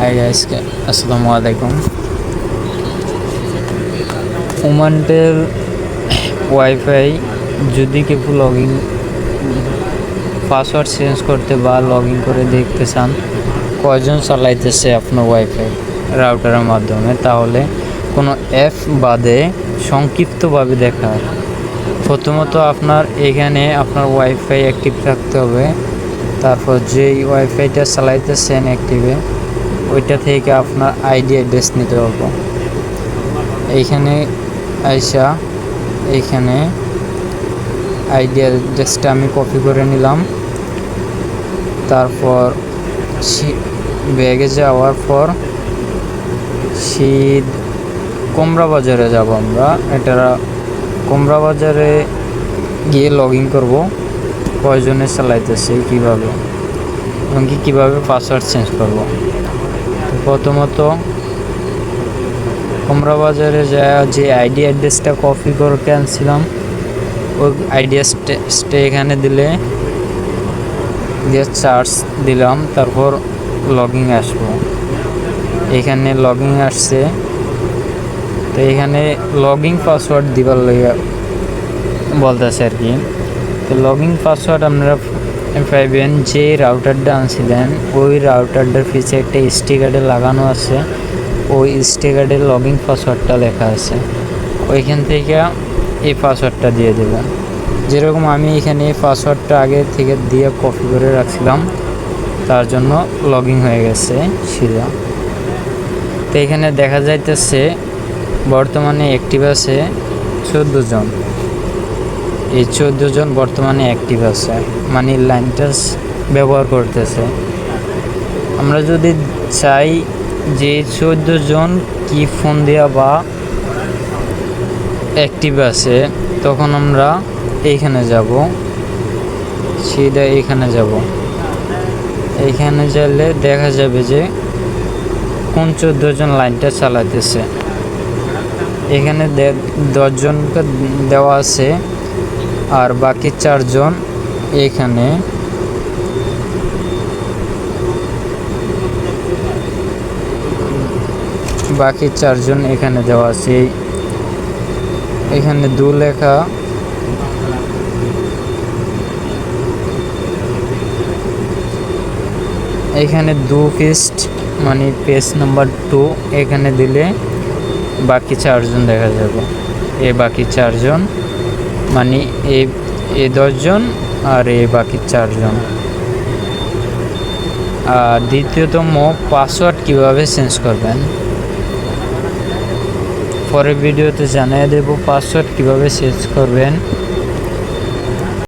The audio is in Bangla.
হাই গাইস আসসালামু আলাইকুম। ওমান্টের ওয়াইফাই যদি কেউ লগ ইন পাসওয়ার্ড চেঞ্জ করতে বা লগ ইন করে দেখতে চান, কয়জন চালাইতেছে আপনার ওয়াইফাই রাউটারের মাধ্যমে? তাহলে কোনো অ্যাপ বাদে সংক্ষিপ্তভাবে দেখা। প্রথমত আপনার এখানে আপনার ওয়াইফাই অ্যাক্টিভ থাকতে হবে। তারপর যেই ওয়াইফাইটা চালাইতেছেন অ্যাক্টিভে ওইটা থেকে আপনার আইডি অ্যাড্রেস নিতে হবে এইখানে আইসা এইখানে আইডি অ্যাড্রেসটা আমি কপি করে নিলাম। তারপর ব্যাগে যাওয়ার পর শীত কোমরা বাজারে যাব আমরা। এটা কোমরা বাজারে গিয়ে লগ ইন করব। কয়জনে চালাইতেছে, কীভাবে, এবং কি কীভাবে পাসওয়ার্ড চেঞ্জ করব। প্রথমত বাজারে যা, যে আইডি অ্যাড্রেসটা কপি করে আনছিলাম ওই আইডি অ্যাড্রেসটা এখানে দিলে, দিয়ে চার্জ দিলাম, তারপর লগিং আসব। এখানে লগিং আসছে, তো এখানে লগিং পাসওয়ার্ড দিবার লাগে বলতেছে আর কি। তো লগিং পাসওয়ার্ড আপনারা পাইবেন যে রাউটারটা আনছিলেন ওই রাউটারটার পিছে একটা স্টিকারে লাগানো আছে। ওই স্টিকারের লগিং পাসওয়ার্ডটা লেখা আছে। ওইখান থেকে এই পাসওয়ার্ডটা দিয়ে দেবেন। যেরকম আমি এখানে এই পাসওয়ার্ডটা আগে থেকে দিয়ে কপি করে রাখছিলাম, তার জন্য লগিং হয়ে গেছে সিধা তো এখানে দেখা যাইতেছে, বর্তমানে অ্যাক্টিভ আছে চোদ্দ জন। এই চোদ্দ জন বর্তমানে অ্যাক্টিভ আছে মানে লাইনটা ব্যবহার করতেছে। আমরা যদি চাই যে চোদ্দ জন কি ফোন দেওয়া বা অ্যাক্টিভ আছে, তখন আমরা এইখানে যাব। সেটা এইখানে যাব। এইখানে গেলে দেখা যাবে যে কোন চোদ্দ জন লাইনটা চালাতেছে এখানে দশজনকে দেওয়া আছে। আর বাকি চারজন এখানে। বাকি চারজন এখানে দেওয়া আছে। এখানে দু লেখা। এখানে দু পিস্ট মানে পেজ নাম্বার টু এখানে দিলে বাকি চারজন দেখা যাবে। এ বাকি চারজন। মানে এ এ দশজন আর এ বাকি চারজন। আর দ্বিতীয়তম পাসওয়ার্ড কীভাবে চেঞ্জ করবেন? পরের ভিডিওতে জানিয়ে দেব পাসওয়ার্ড কীভাবে চেঞ্জ করবেন।